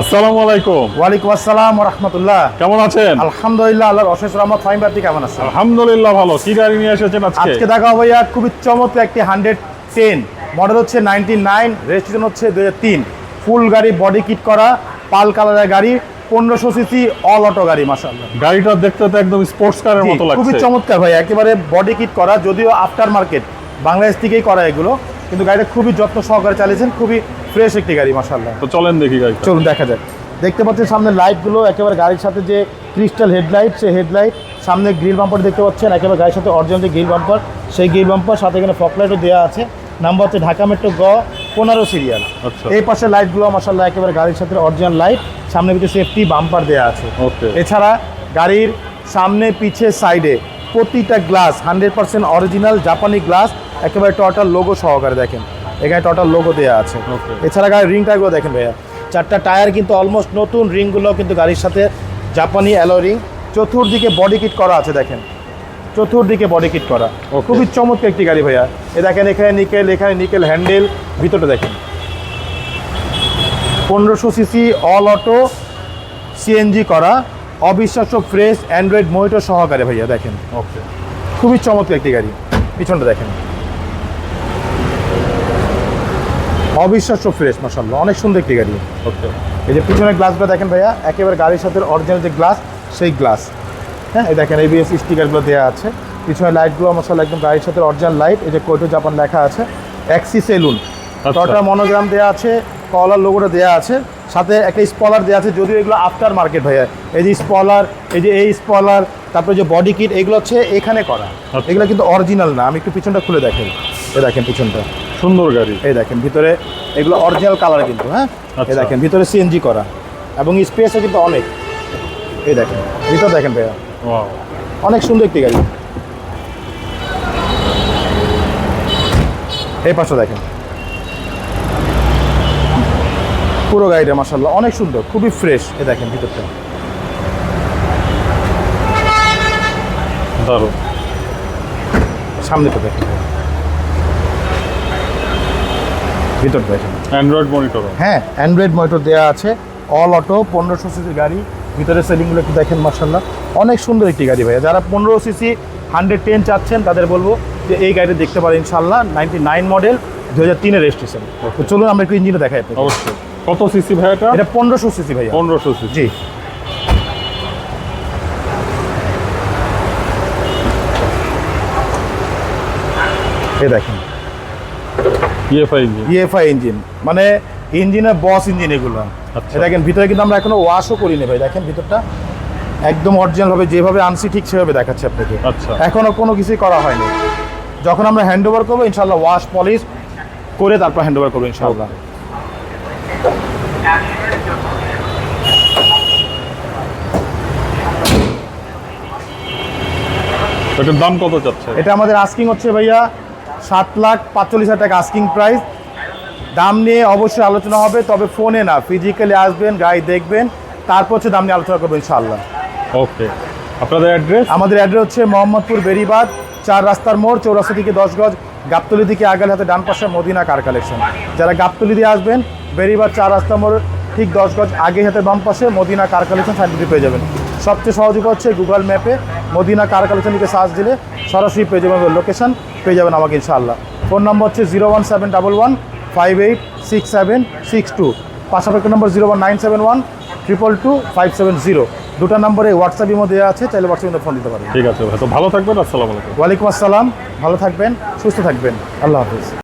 আসসালামু আলাইকুম। ওয়ালাইকুম আসসালাম রহমতুল্লাহ কেমন আছেন? আলহামদুলিল্লাহ আল্লাহর অশেষ রহমত ফাইম আপনি কেমন আছেন? আলহামদুলিল্লাহ ভালো। কি গাড়ি নিয়ে এসেছেন আজকে? আজকে দেখা ভাইয়া খুবই চমৎকার একটি হান্ড্রেড টেন। মডেল হচ্ছে নাইনটি নাইন রেজিস্ট্রেশন হচ্ছে দু তিন। ফুল গাড়ি বডি কিট করা পাল কালারের গাড়ি পনেরোশো সিসি অল অটো গাড়ি মাসাল্লাহ গাড়িটা দেখতে তো একদম স্পোর্টস কারের মতো খুবই চমৎকার ভাই একেবারে বডি কিট করা যদিও আফটার মার্কেট বাংলাদেশ থেকেই করা এগুলো। কিন্তু গাড়িটা খুবই যত্ন সহকারে চালিয়েছেন খুবই ফ্রেশ একটি গাড়ি মাসাল্লাহ তো চলেন দেখি গাড়ি চলুন দেখা যাক। দেখতে পাচ্ছেন সামনে লাইটগুলো একেবারে গাড়ির সাথে যে ক্রিস্টাল হেডলাইট সেই হেডলাইট সামনে গ্রিল বাম্পার দেখতে পাচ্ছেন একেবারে গাড়ির সাথে অরিজিনাল যে গ্রিল বাম্পার সেই গ্রিল বাম্পার সাথে এখানে ফকলাইটও দেওয়া আছে। নাম্বার হচ্ছে ঢাকা মেট্রো গ পনেরো সিরিয়াল আচ্ছা। এই পাশে লাইটগুলো মাসাল্লাহ একেবারে গাড়ির সাথে অরিজিনাল লাইট সামনে পিছনে সেফটি বাম্পার দেওয়া আছে। এছাড়া গাড়ির সামনে পিছে সাইডে প্রতিটা গ্লাস হান্ড্রেড পার্সেন্ট অরিজিনাল জাপানি গ্লাস একেবারে টোটাল লোগো সহকারে দেখেন। এখানে টোটাল লোগো দেওয়া আছে. এছাড়া গাড়ির রিং টায়ারগুলো দেখেন ভাইয়া। চারটা টায়ার কিন্তু অলমোস্ট নতুন রিংগুলো কিন্তু গাড়ির সাথে জাপানি অ্যালো রিং চতুর্দিকে বডি কিট করা আছে দেখেন। চতুর্দিকে বডি কিট করা. খুবই চমৎকার একটি গাড়ি ভাইয়া। এ দেখেন এখানে নিকেল এখানে নিকেল হ্যান্ডেল ভিতরটা দেখেন। পনেরোশো সিসি অল অটো সিএনজি করা। অবিশ্বাস্য ফ্রেশ অ্যান্ড্রয়েড মনিটর সহকারে ভাইয়া দেখেন। ওকে খুবই চমৎকার একটি গাড়ি। পিছনটা দেখেন। অবিশ্বাস্য ফ্রেশ মাসাল্লাহ অনেক সুন্দর একটি গাড়ি। ওকে। এই যে পিছনের গ্লাসগুলো দেখেন ভাইয়া একেবারে গাড়ির সাথে অরিজিনাল যে গ্লাস সেই গ্লাস হ্যাঁ এই দেখেন এবিএস স্টিকারগুলো দেওয়া আছে। পিছনের লাইটগুলো মশাল্লাহ একদম গাড়ির সাথে অরিজিনাল লাইট এই যে কোটো জাপান লেখা আছে অ্যাক্সি সেলুন। টটা মনোগ্রাম দেওয়া আছে কলার লোগোটা দেওয়া আছে। সাথে একটা স্পলার দেওয়া আছে যদিও এগুলো আফটার মার্কেট ভাইয়া। এই যে স্পলার এই যে এই স্পলার তারপরে যে বডি কিট এগুলো হচ্ছে এখানে করা। আচ্ছা। এগুলো কিন্তু অরিজিনাল না। আমি একটু পিছনটা খুলে দেখেন। এই দেখেন পিছনটা। সুন্দর গাড়ি। এই দেখেন ভিতরে এগুলো অরিজিনাল কালার কিন্তু হ্যাঁ? এই আচ্ছা। দেখেন ভিতরে সিএনজি করা। এবং স্পেসও কিন্তু অনেক। এই দেখেন ভিতর দেখেন ভাইয়া। অনেক সুন্দর একটি গাড়ি। এই পাশে দেখেন। পুরো গাড়িটা মাসাল্লাহ অনেক সুন্দর খুবই ফ্রেশ এ দেখেন ভিতরটা। দারুণ। সামনেটা দেখেন। ভিতর দেখেন। অ্যান্ড্রয়েড মনিটর হ্যাঁ অ্যান্ড্রয়েড মোটর দেওয়া আছে। অল অটো পনেরোশো সিসি গাড়ি। ভিতরে সেলিংগুলো একটু দেখেন মার্শাল্লাহ অনেক সুন্দর একটি গাড়ি ভাইয়া। যারা পনেরো সিসি হান্ড্রেড টেন চাচ্ছেন তাদের বলব যে এই গাড়ি দেখতে পারেন ইনশাল্লাহ নাইনটি নাইন মডেল দু হাজার তিনের রেজিস্ট্রেশন তো চলুন আমরা একটু ইঞ্জিনটা দেখাই। অবশ্যই। কত সিসি ভাই এটা? এটা পনেরোশো সিসি ভাইয়া। পনেরোশো সিসি জি। এ দেখেন। ইএফআই ইঞ্জিন ইএফআই ইঞ্জিন মানে ইঞ্জিনের বস ইঞ্জিন এগুলো। আচ্ছা। দেখেন ভিতরে কিন্তু আমরা এখনও ওয়াশও করিনি ভাই। দেখেন ভিতরটা একদম অরিজিনাল ভাবে যেভাবে আনছি ঠিক সেভাবে দেখাচ্ছে আপনাকে। আচ্ছা। এখনও কোনো কিছুই করা হয়নি। যখন আমরা হ্যান্ড ওভার করব ইনশাল্লাহ ওয়াশ পলিশ করে তারপর হ্যান্ড ওভার করব ইনশাল্লাহ এটার দাম কত চাচ্ছে এটা আমাদের আস্কিং হচ্ছে ভাইয়া সাত লাখ পাঁচচল্লিশ হাজার টাকা আস্কিং প্রাইস দাম নিয়ে অবশ্যই আলোচনা হবে তবে ফোনে না ফিজিক্যালি আসবেন গাড়ি দেখবেন তারপর হচ্ছে দাম নিয়ে আলোচনা করবেন ইনশাল্লাহ ওকে আপনাদের অ্যাড্রেস আমাদের অ্যাড্রেস হচ্ছে মোহাম্মদপুর বেরিবাদ চার রাস্তার মোড় চৌরাস্তা থেকে দশ গজ গাবতলি দিকে আগালে হাতে ডান পাশে মদিনা কার কালেকশন যারা গাবতলি দিয়ে আসবেন বেরিবাদ চার রাস্তা মোড় ঠিক দশ গজ আগে হাতে বাম পাশে মদিনা কার কালেকশন সাইনটি পেয়ে যাবেন। সবচেয়ে উপায় হচ্ছে গুগল ম্যাপে মদিনা কার কালেকশন দিকে সার্চ দিলে সরাসরি পেয়ে যাবেন লোকেশন পেয়ে যাবেন আমাকে ইনশাআল্লাহ। ফোন নম্বর হচ্ছে zero one seven double one five eight six seven six two পাশাপাশি number zero one nine seven one triple two five seven zero দুটো নম্বরে হোয়াটসঅ্যাপ ইমো দেওয়া আছে চাইলে হোয়াটসঅ্যাপে ফোন দিতে পারেন। ঠিক আছে তো ভালো থাকবেন আসসালামু আলাইকুম। ওয়ালাইকুম আসসালাম ভালো থাকবেন সুস্থ থাকবেন। আল্লাহ হাফিজ।